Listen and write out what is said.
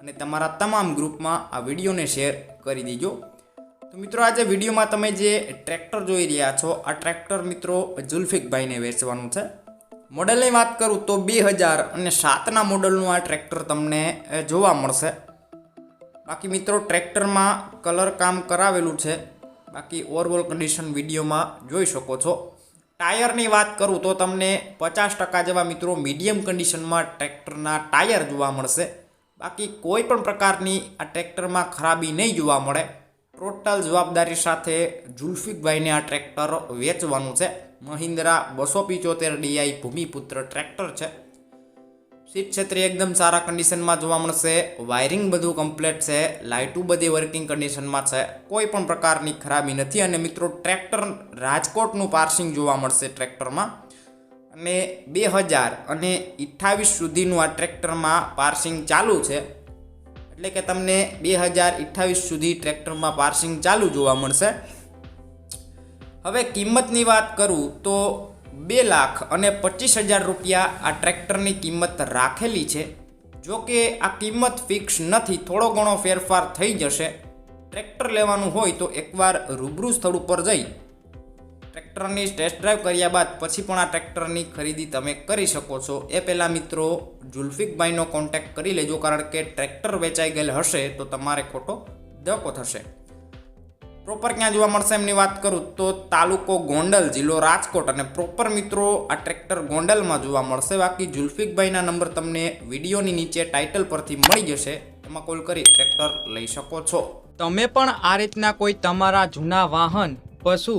અને તમારા તમામ ગ્રુપમાં આ વિડીયોને શેર કરી દેજો. તો મિત્રો, આજે વિડીયોમાં તમે જે ટ્રેક્ટર જોઈ રહ્યા છો, આ ટ્રેક્ટર મિત્રો જુલ્ફિકભાઈને વેચવાનું છે. મોડલની વાત કરું તો બે હજાર અને સાતના મોડલનું આ ટ્રેક્ટર તમને જોવા મળશે. બાકી મિત્રો, ટ્રેક્ટરમાં કલર કામ કરાવેલું છે. બાકી ઓવરઓલ કન્ડિશન વિડીયોમાં જોઈ શકો છો. ટાયરની વાત કરું તો તમને પચાસ ટકા જેવા મિત્રો મીડિયમ કન્ડિશનમાં ટ્રેક્ટરના ટાયર જોવા મળશે. બાકી કોઈ પણ પ્રકારની આ ટ્રેક્ટરમાં ખરાબી નહીં જોવા મળે. ટોટલ જવાબદારી સાથે જુલ્ફિકભાઈને આ ટ્રેક્ટર વેચવાનું છે. મહિન્દ્રા બસો પિચોતેર ડીઆઈ ભૂમિપુત્ર ટ્રેક્ટર છે. સીટ છત્રી એકદમ સારા કન્ડિશનમાં જોવા મળશે. વાયરિંગ બધું કમ્પ્લીટ છે. લાઇટું બધી વર્કિંગ કન્ડિશનમાં છે. કોઈ પણ પ્રકારની ખરાબી નથી. અને મિત્રો, ટ્રેક્ટર રાજકોટનું પાર્સિંગ જોવા મળશે ટ્રેક્ટરમાં. અને બે હજાર અને અઠ્ઠાવીસ સુધીનું આ ટ્રેક્ટરમાં પાર્સિંગ ચાલુ છે. એટલે કે તમને બે હજાર અઠ્ઠાવીસ સુધી ટ્રેક્ટરમાં પાર્સિંગ ચાલુ જોવા મળશે. હવે કિંમતની વાત કરું તો બે લાખ અને પચીસ હજાર રૂપિયા આ ટ્રેક્ટરની કિંમત રાખેલી છે. જો કે આ કિંમત ફિક્સ નથી, થોડો ઘણો ફેરફાર થઈ જશે. ટ્રેક્ટર લેવાનું હોય તો એકવાર રૂબરૂ સ્થળ ઉપર જઈ ટ્રેક્ટરની ટેસ્ટ ડ્રાઈવ કર્યા બાદ પછી પણ આ ટ્રેક્ટરની ખરીદી તમે કરી શકો છો. એ પહેલાં મિત્રો જુલ્ફિકભાઈનો કોન્ટેક્ટ કરી લેજો, કારણ કે ટ્રેક્ટર વેચાઈ ગયેલ હશે તો તમારે ખોટો ધક્કો થશે. પ્રોપર ક્યાં જોવા મળશે એમની વાત કરું તો તાલુકો ગોંડલ, જિલ્લો રાજકોટ. અને પ્રોપર મિત્રો આ ટ્રેક્ટર ગોંડલમાં જોવા મળશે. બાકી જુલ્ફિકભાઈના નંબર તમને વિડીયોની નીચે ટાઇટલ પરથી મળી જશે. એમાં કોલ કરી ટ્રેક્ટર લઈ શકો છો. તમે પણ આ રીતના કોઈ તમારા જૂના વાહન, પશુ